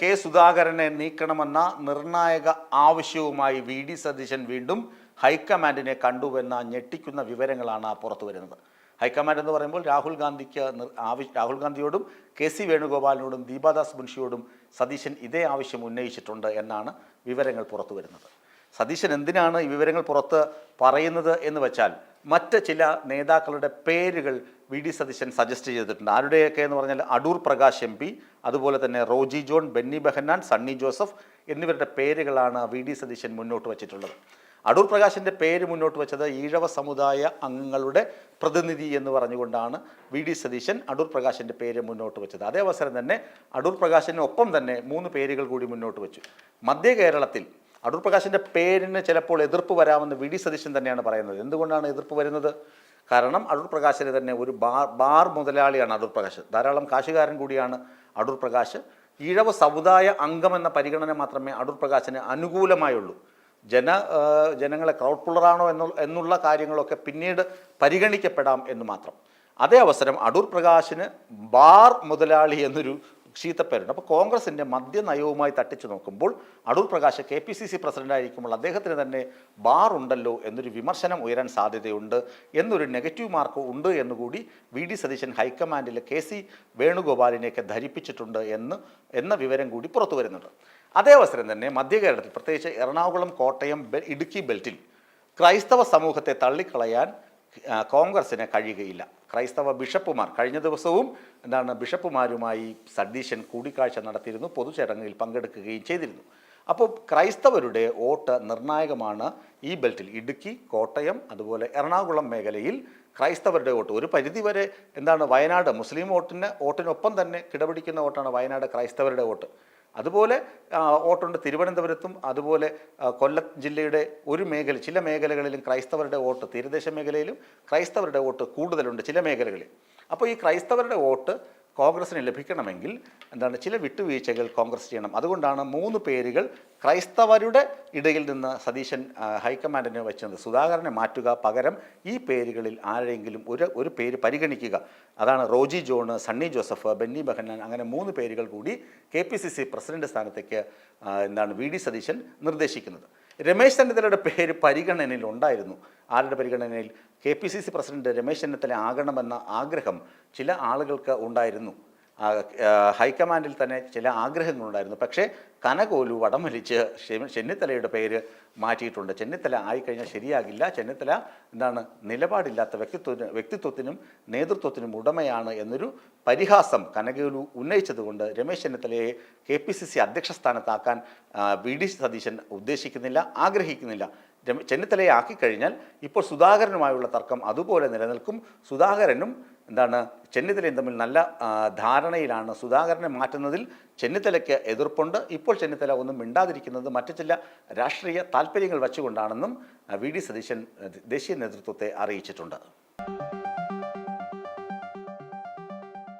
K സുധാകരനെ നീക്കണമെന്ന നിർണായക ആവശ്യവുമായി വി ഡി സതീശൻ വീണ്ടും ഹൈക്കമാൻഡിനെ കണ്ടുവെന്ന ഞെട്ടിക്കുന്ന വിവരങ്ങളാണ് പുറത്തു വരുന്നത്. ഹൈക്കമാൻഡ് എന്ന് പറയുമ്പോൾ രാഹുൽ ഗാന്ധിക്ക് രാഹുൽ ഗാന്ധിയോടും കെ സി വേണുഗോപാലിനോടും ദീപാദാസ് മുൻഷിയോടും സതീശൻ ഇതേ ആവശ്യം ഉന്നയിച്ചിട്ടുണ്ട് എന്നാണ് വിവരങ്ങൾ പുറത്തു വരുന്നത്. സതീശൻ എന്തിനാണ് ഈ വിവരങ്ങൾ പുറത്ത് പറയുന്നത് എന്ന് വെച്ചാൽ മറ്റ് ചില നേതാക്കളുടെ പേരുകൾ വി ഡി സതീശൻ സജസ്റ്റ് ചെയ്തിട്ടുണ്ട്. ആരുടെയൊക്കെ എന്ന് പറഞ്ഞാൽ അടൂർ പ്രകാശ് എം പി അതുപോലെ തന്നെ റോജി ജോൺ ബെന്നി ബെഹന്നാൻ സണ്ണി ജോസഫ് എന്നിവരുടെ പേരുകളാണ് വി ഡി സതീശൻ മുന്നോട്ട് വച്ചിട്ടുള്ളത്. അടൂർ പ്രകാശിന്റെ പേര് മുന്നോട്ട് വെച്ചത് ഈഴവ സമുദായ അംഗങ്ങളുടെ പ്രതിനിധി എന്ന് പറഞ്ഞുകൊണ്ടാണ് വി ഡി സതീശൻ അടൂർ പ്രകാശിന്റെ പേര് മുന്നോട്ട് വെച്ചത്. അതേ അവസരം തന്നെ അടൂർ പ്രകാശിനൊപ്പം തന്നെ മൂന്ന് പേരുകൾ കൂടി മുന്നോട്ട് വെച്ചു. മധ്യ കേരളത്തിൽ അടൂർ പ്രകാശിന്റെ പേരിന് ചിലപ്പോൾ എതിർപ്പ് വരാമെന്ന് വി ഡി സതീശൻ തന്നെയാണ് പറയുന്നത്. എന്തുകൊണ്ടാണ് എതിർപ്പ് വരുന്നത്? കാരണം അടൂർ പ്രകാശിന് തന്നെ ഒരു ബാർ ബാർ മുതലാളിയാണ് അടൂർ പ്രകാശ്. ധാരാളം കാശുകാരൻ കൂടിയാണ് അടൂർ പ്രകാശ്. ഈഴവ സമുദായ അംഗം എന്ന പരിഗണന മാത്രമേ അടൂർ പ്രകാശിന് അനുകൂലമായുള്ളൂ. ജന ജനങ്ങളെ ക്രൗഡ് പുള്ളറാണോ എന്നുള്ള എന്നുള്ള കാര്യങ്ങളൊക്കെ പിന്നീട് പരിഗണിക്കപ്പെടാം എന്ന് മാത്രം. അതേ അവസരം അടൂർ പ്രകാശിന് ബാർ മുതലാളി എന്നൊരു ചീത്തപ്പേരുണ്ട് അപ്പോൾ കോൺഗ്രസിന്റെ മദ്യനയവുമായി തട്ടിച്ചു നോക്കുമ്പോൾ Adoor Prakash K P C C പ്രസിഡന്റായിരിക്കുമ്പോൾ അദ്ദേഹത്തിന് തന്നെ ബാർ ഉണ്ടല്ലോ എന്നൊരു വിമർശനം ഉയരാൻ സാധ്യതയുണ്ട് എന്നൊരു നെഗറ്റീവ് മാർക്ക് ഉണ്ട് എന്നുകൂടി വി ഡി സതീശൻ ഹൈക്കമാൻഡിൽ കെ സി വേണുഗോപാലിനെയൊക്കെ ധരിപ്പിച്ചിട്ടുണ്ട് എന്ന് എന്ന വിവരം കൂടി പുറത്തു വരുന്നുണ്ട്. അതേ അവസരം തന്നെ മധ്യകേരളത്തിൽ പ്രത്യേകിച്ച് എറണാകുളം കോട്ടയം ഇടുക്കി ബെൽറ്റിൽ ക്രൈസ്തവ സമൂഹത്തെ തള്ളിക്കളയാൻ ആ, കോൺഗ്രസിന് കഴിയുകയില്ല. ക്രൈസ്തവ ബിഷപ്പുമാർ കഴിഞ്ഞ ദിവസവും എന്താണ് ബിഷപ്പുമാരുമായി സതീശൻ കൂടിക്കാഴ്ച നടത്തിയിരുന്നു പൊതുചടങ്ങിൽ പങ്കെടുക്കുകയും ചെയ്തിരുന്നു. അപ്പോൾ ക്രൈസ്തവരുടെ വോട്ട് നിർണായകമാണ് ഈ ബെൽറ്റിൽ. ഇടുക്കി കോട്ടയം അതുപോലെ എറണാകുളം മേഖലയിൽ ക്രൈസ്തവരുടെ വോട്ട്. ഒരു പരിധിവരെ എന്താണ് വയനാട് മുസ്ലിം വോട്ടിന് വോട്ടിനൊപ്പം തന്നെ കിടപിടിക്കുന്ന വോട്ടാണ് വയനാട് ക്രൈസ്തവരുടെ വോട്ട്. അതുപോലെ ഓട്ടുണ്ട് തിരുവനന്തപുരത്തും അതുപോലെ കൊല്ലം ജില്ലയുടെ ഒരു മേഖല ചില മേഖലകളിലും ക്രൈസ്തവരുടെ വോട്ട് തീരദേശ മേഖലയിലും ക്രൈസ്തവരുടെ വോട്ട് കൂടുതലുണ്ട് ചില മേഖലകളിൽ. അപ്പോൾ ഈ ക്രൈസ്തവരുടെ വോട്ട് കോൺഗ്രസിന് ലഭിക്കണമെങ്കിൽ എന്താണ് ചില വിട്ടുവീഴ്ചകൾ കോൺഗ്രസ് ചെയ്യണം. അതുകൊണ്ടാണ് മൂന്ന് പേരുകൾ ക്രൈസ്തവരുടെ ഇടയിൽ നിന്ന് സതീശൻ ഹൈക്കമാൻഡിനെ ഹൈക്കമാൻഡിന് വെച്ചത്. സുധാകരനെ മാറ്റുക പകരം ഈ പേരുകളിൽ ആരെങ്കിലും ഒരു ഒരു പേര് പരിഗണിക്കുക. അതാണ് റോജി ജോണ് സണ്ണി ജോസഫ് ബെന്നി ബെഹന്നാൻ അങ്ങനെ മൂന്ന് പേരുകൾ കൂടി K P C C president സ്ഥാനത്തേക്ക് എന്താണ് വി ഡി സതീശൻ നിർദ്ദേശിക്കുന്നത്. രമേശ് ചെന്നിത്തലയുടെ പേര് പരിഗണനയിൽ ഉണ്ടായിരുന്നു. ആരുടെ പരിഗണനയിൽ? K P C C president Ramesh Chennithala ആകണമെന്ന ആഗ്രഹം ചില ആളുകൾക്ക് ഉണ്ടായിരുന്നു. ഹൈക്കമാൻഡിൽ തന്നെ ചില ആഗ്രഹങ്ങളുണ്ടായിരുന്നു. പക്ഷേ കനകോലു വടംവലിച്ച് വലിച്ച് ചെന്നിത്തലയുടെ പേര് മാറ്റിയിട്ടുണ്ട്. ചെന്നിത്തല ആയിക്കഴിഞ്ഞാൽ ശരിയാകില്ല. ചെന്നിത്തല എന്താണ് നിലപാടില്ലാത്ത വ്യക്തിത്വത്തിന് വ്യക്തിത്വത്തിനും നേതൃത്വത്തിനും ഉടമയാണ് എന്നൊരു പരിഹാസം കനകോലു ഉന്നയിച്ചതുകൊണ്ട് രമേശ് ചെന്നിത്തലയെ കെ പി സി സി അധ്യക്ഷ സ്ഥാനത്താക്കാൻ വി ഡി സതീശൻ ഉദ്ദേശിക്കുന്നില്ല ആഗ്രഹിക്കുന്നില്ല. ചെന്നിത്തലയെ ആക്കിക്കഴിഞ്ഞാൽ ഇപ്പോൾ സുധാകരനുമായുള്ള തർക്കം അതുപോലെ നിലനിൽക്കും. സുധാകരനും എന്താണ് ചെന്നിത്തലയും തമ്മിൽ നല്ല ധാരണയിലാണ് സുധാകരനെ മാറ്റുന്നതിൽ ചെന്നിത്തലയ്ക്ക് എതിർപ്പുണ്ട്. ഇപ്പോൾ ചെന്നിത്തല ഒന്നും മിണ്ടാതിരിക്കുന്നത് മറ്റു ചില രാഷ്ട്രീയ താല്പര്യങ്ങൾ വച്ചുകൊണ്ടാണെന്നും വി. ഡി. സതീശൻ ദേശീയ നേതൃത്വത്തെ അറിയിച്ചിട്ടുണ്ട്.